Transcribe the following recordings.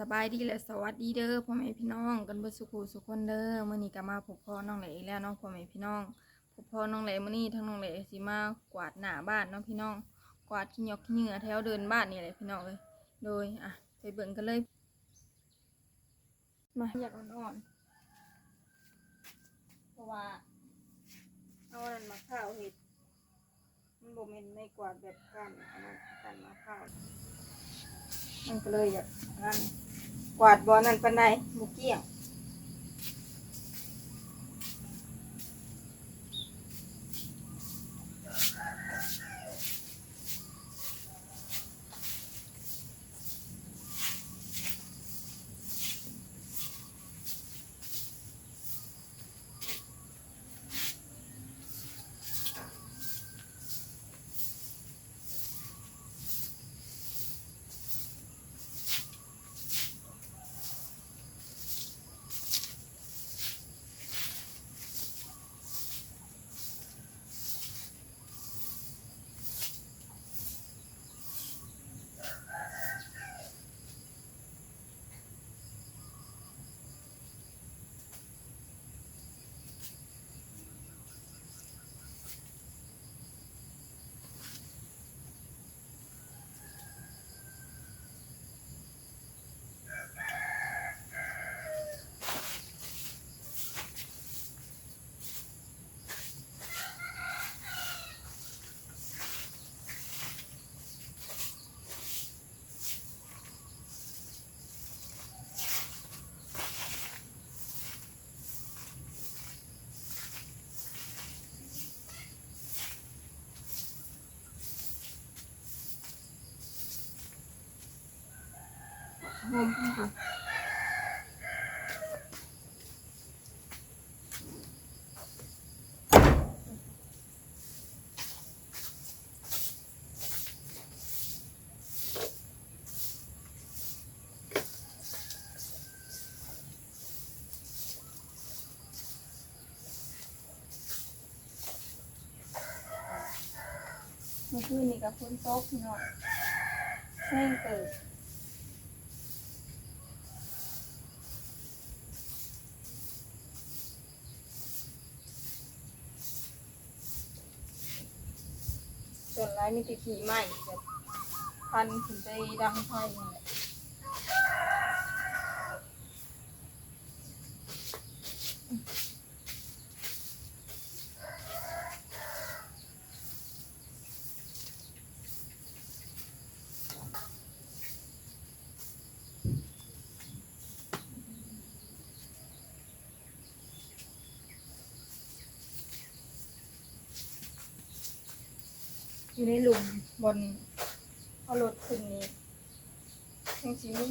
สบายดีและสวัสดีเด้อพ่อแม่พี่น้องกันเบิดสุขุสุขคนเด้อมื้อนี้ก็มาพบพ่อน้องเหลอีกแล้วเน้องพ่อแม่พี่น้องพบพ่อน้องเหลมื้อนี้ทั้งน้องเหลสิมากวาดหน้าบ้านเน้องพี่น้อง กวาดขี้ยกขี้เหงื่อแถวเดินบ้านนี่แหละพี่น้องเอ้ยโดยอะไปเบิ่งกันเลย มาอยากอ่อนๆเพราะว่าเอาอันนั้นมาข้าวเห็ดมันบ่แม่นไม่กวาดแบบกันอันนั้นกันมาข้าวมันก็เลยอยากนั่น วาดบอนั่นปันไดบุเกี้ยง หอมค่ะเมื่อคืนนี่กับฝนตกพี่น้องแห้งเกิด ส่วนร้ายมีแติขี่ใหม่แบบพันถึงไปดังไฟนี่แหละ อยู่ในหลุมบนเอารถขึ้นนี้ยังสีมัน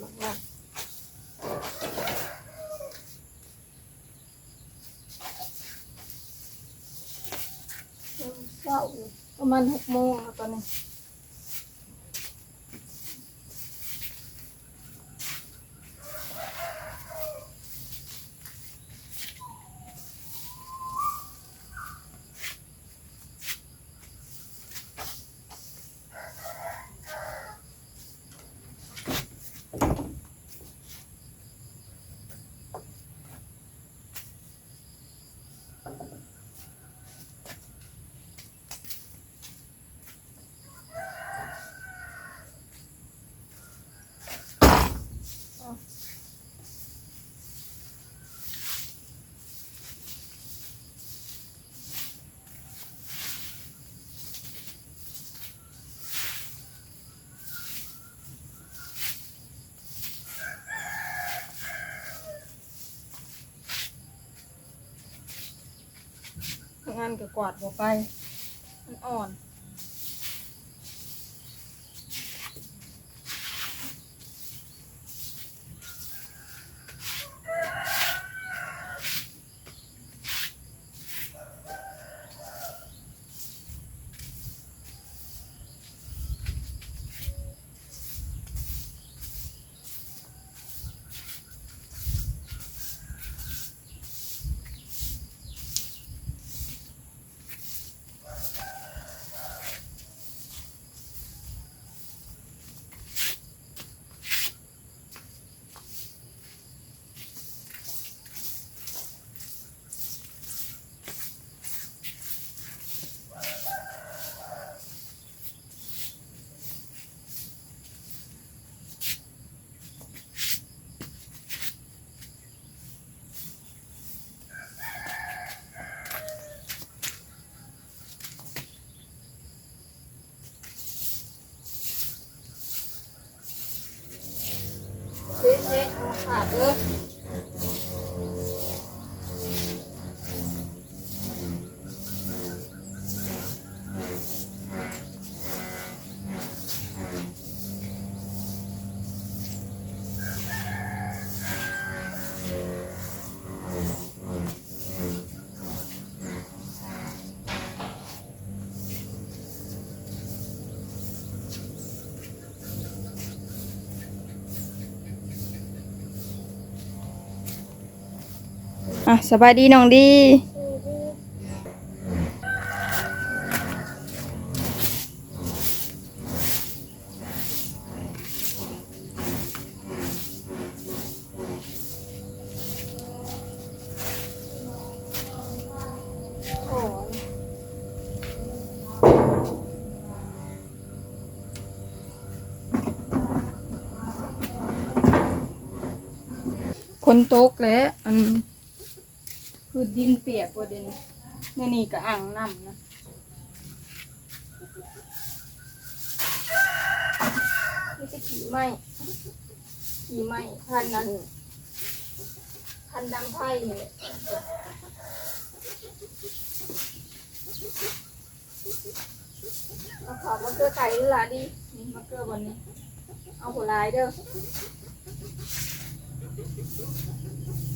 มากๆเศร้าอยู่ประมาณหกโมงแล้วตอนนี้ มันก็กวาดบ่ไป มันอ่อนาขาดเด้อ อะสบายดีน้องดีคนตกแล้วอัน คือดินเปียกกว่าเดนในนี่ก็อ่างน้ำนะนี่จะขี่ไม้ขี่ไม้พันนั้นพันดังไพ่นี่แหละเอาขอบมะเขือไก่ด้วยล่ะดินี่มะเขือบนนี้ เอาหัวลายเด้อ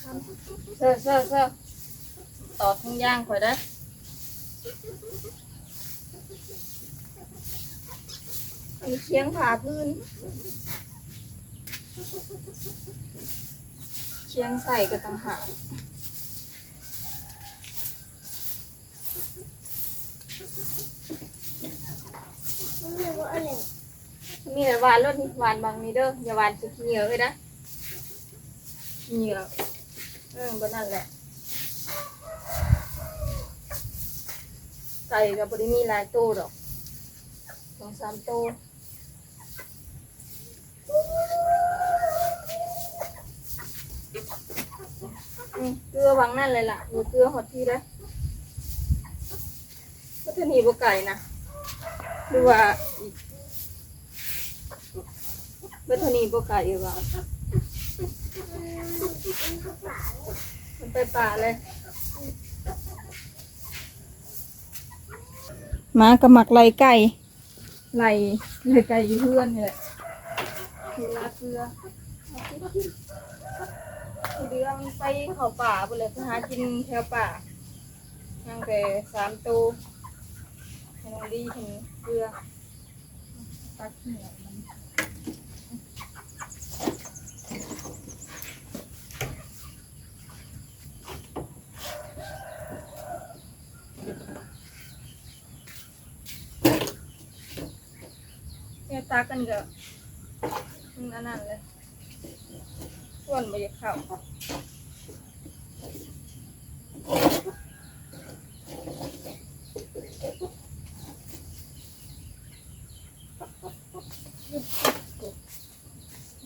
เซอเซอเซอต่อทุ่งย่างข่อยได้ออันนี้เคียงผาพื้น เคียงใส่ก็ต่างหากมีแต่หวานรสหวานบางนี้เด้ออย่าหวานสุดเหนียวเลยนะเหนียว ออบนนั่นแหละ ไก่กับบริมีหลายตัวดอกสองสามตัวอืมเกลือวางนั่นเลยล่ะดูเกลือหดที่แล้วก็จะหนีบไก่นะหรือว่ากเบทนีบไก่หรือเปล่า มันไปป่าเลยหมากับหมักไล่ไก่ไล่ไล่ไก่อยู่เพื่อนนี่แหละเวลาเกลือเอาเดืองไปเขาป่าไปเลยไปหากินแถวป่านั่งแต่สามตัวให้น้องดีเห็นเกลือตักเหนียวมัน ตากันก็อันนั้นเลยส่วนไม่เข้า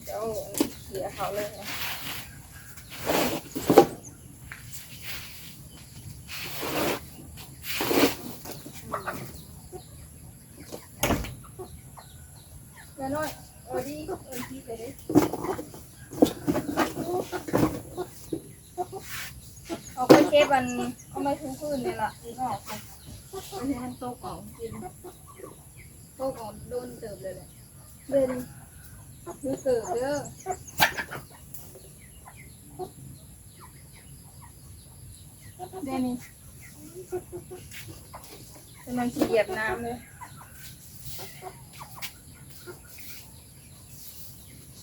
เดี๋ยวเสียเขาเลยนะ แล้วน้อยเออดีเออดีเลยเอาไปเก็บมันเอาไปทุกคืนเลยล่ะที่นอกค่ะอันนี้มันโตกล่องกินโตกล่องโดนเติบเลยแหละเดินดูเติบเด้อเดนี่กำลังจะเหยียบน้ำเลย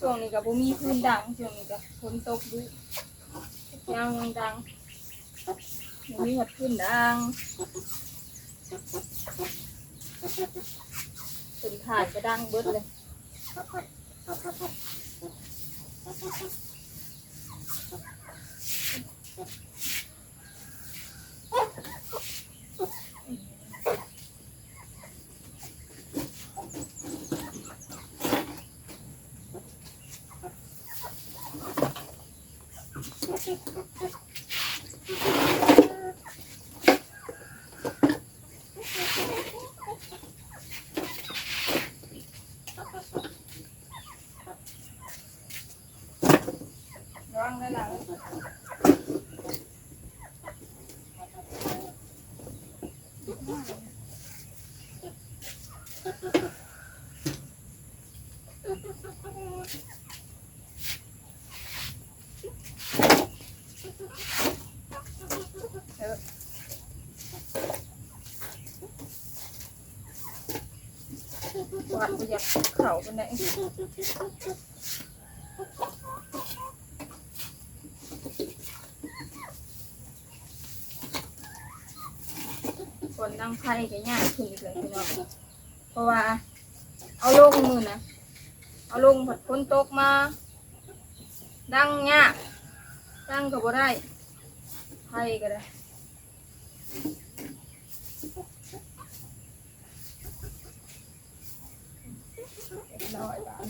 ช่วงนี้ก็บ่มีพื้นดังช่วงนี้ก็ฝนตกดุยางยังดังบ่มีหัดพื้นดังเป็นถ่ายก็ดังเบิดเลย ร้องได้หลังเออวัด ไปอยากเข่ากันได้คนตั้งไพ่ก็ยากขึ้นอีกเลยพี่น้องเพราะว่า เอาลงมือนะเอาลงผัดพ้นตกมา ดังยากดังก็บ่ได้ไพ่ก็ได้เรียบร้อยบาท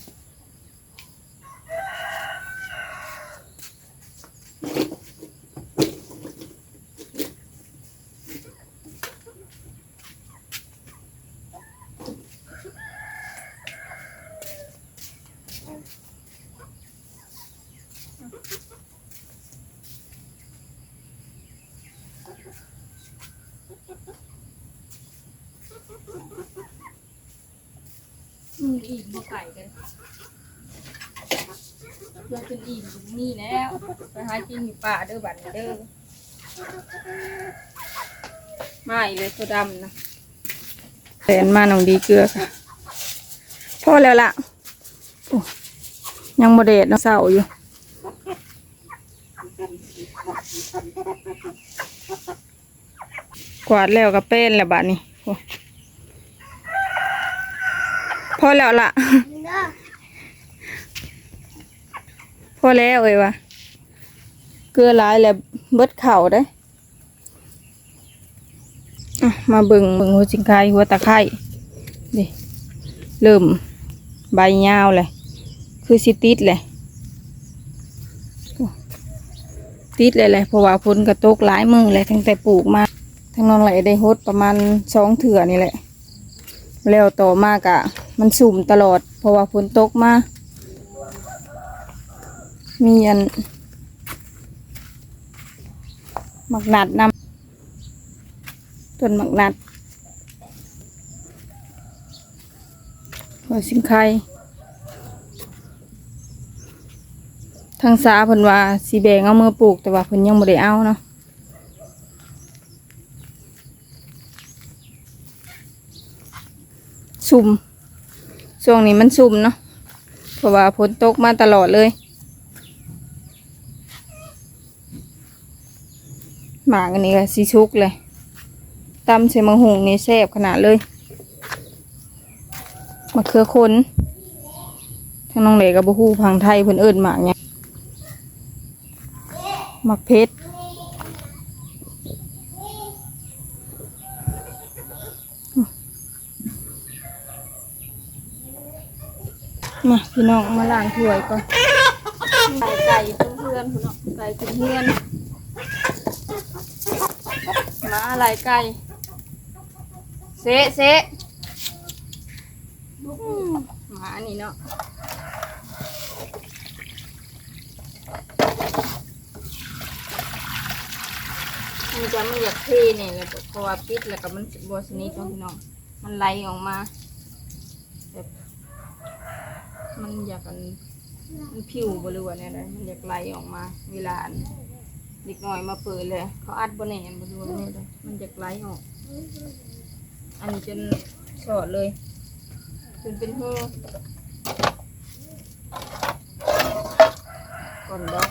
อืมอิ่มบ่ไก่กันเพื่อเป็นอิ่มตรงนี้แล้วไปหากินอยู่ป่าเด้อบัดนี้เด้อมาอีกเลยตัวดำนะแฟนมาหนองดีเกลือค่ะพอแล้วล่ะยังโมเดดเนาะเศร้าอยู่กวาดแล้วก็เป็นแล้วบัดนี้ อ้พอแล้วล่ะ พอแล้วเอ้ยวะเกลือหลายแล้วเบิดเข่าได้มาเบิ่งเบิ่งหัวจิงไคหัวตะไคร้ดิเริ่มใบยาวเลย คือสิติดเลยติดเลยเลยเพราะว่าฝนกระตกหลายมือเลยตั้งแต่ปลูกมาทั้งนองไหลได้ฮดประมาณสองเถื่อนี่แหละ แล้วต่อมากะมันสุ่มตลอด เพราะว่าฝนตกมา มีอันหมักนัดนำต้นหมักนัดหัวสิงไข่ทางสาเพิ่นว่าสีแบงเอามือปลูกแต่ว่าเพิ่นยังบ่ได้เอาเนาะ ซุ่มช่วงนี้มันซุ่มเนาะเพราะว่าฝนตกมาตลอดเลยหมากอันนี้ก็สีชุกเลยตำใส่มะฮุงนี่แซ่บขนาดเลยมะเขือคนทั้งน้องเหลกับบ่ฮู้พังไทยเพิ่นเอิ้นหมากหยังหมักเพชร มาพี่น้องมาล้างถ้วยก่อนไก่ไก่เพื่อนๆพี่น้องไก่กินเพื่อนมาอะไรไก่เซะเซะมหมานี่เนาะมันจะไมันอยากเทเนี่ยแล้วเพราะว่าปิดแล้วก็มันบวสนิทเนาะพี่น้องมันไหลออกมา มันอยากกันมันผิวบริวารเนี่ยเลยมันอยากไหลออกมา เวลาอันเด็กน้อยมาเปิดเลย เขาอัดบนแหนบริวารเนี่ยเลยมันอยากไหลออก อันนี้จนสอดเลย จนเป็นหูก่อนดอ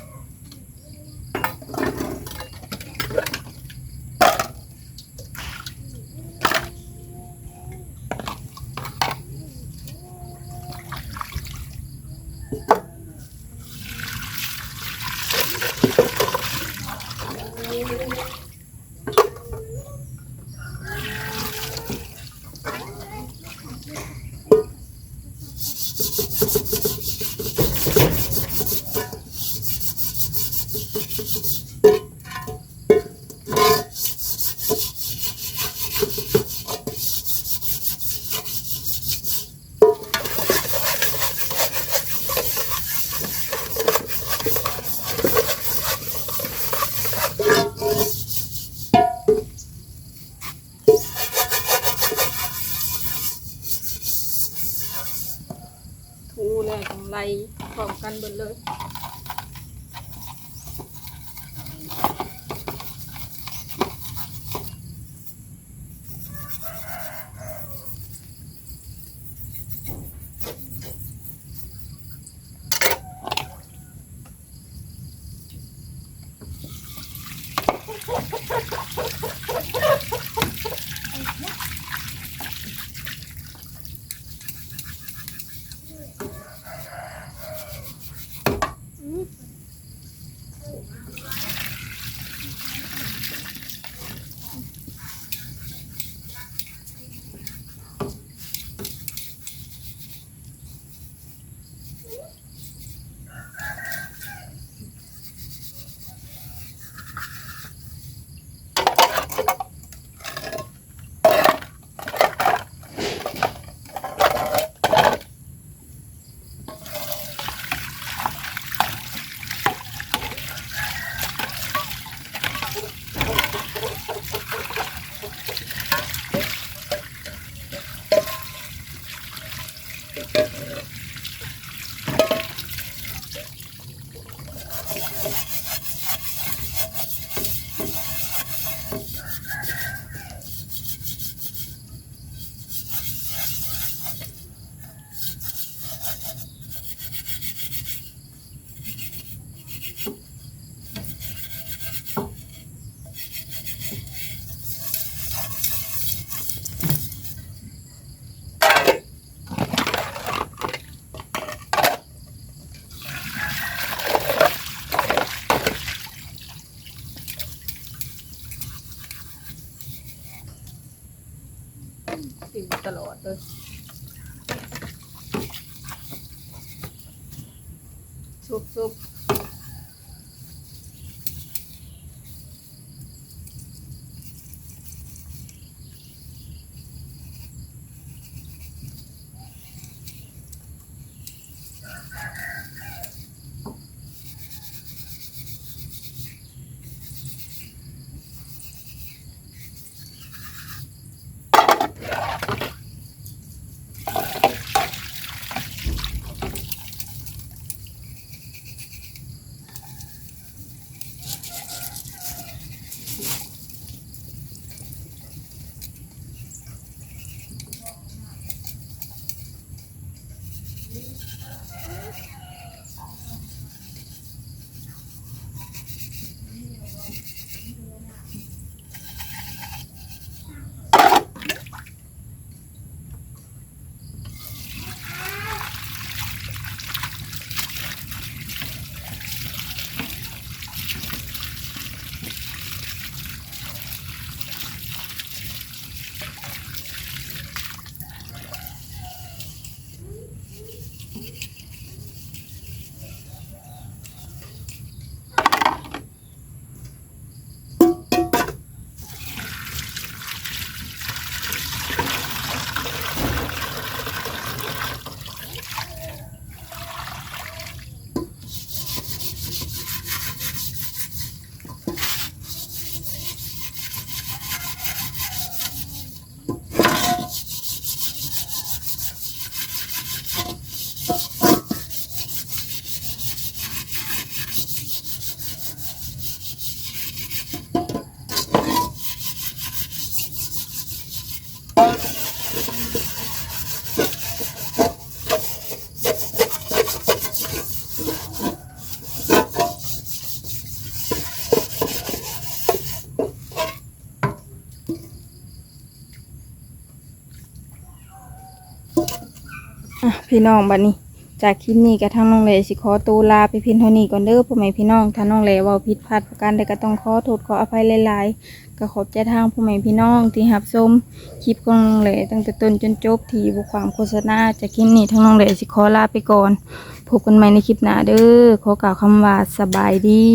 ซุบ พี่น้องบัดนี้ จากคลิปนี้กับทางน้องเลสิขอตัวลาไปเพียงเท่านี้ก่อนเด้อพ่อแม่พี่น้องถ้าน้องเลเว่าผิดพลาดประการใดก็ต้องขอโทษขออภัยหลายๆก็ขอบใจทางพ่อแม่พี่น้องที่รับชมคลิปของน้องเลตั้งแต่ต้นจนจบที่บุความโฆษณาจากคลิปนี้ทางน้องเลสิขอลาไปก่อนพบกันใหม่ในคลิปหน้าเด้อขอกล่าวคำว่าสบายดี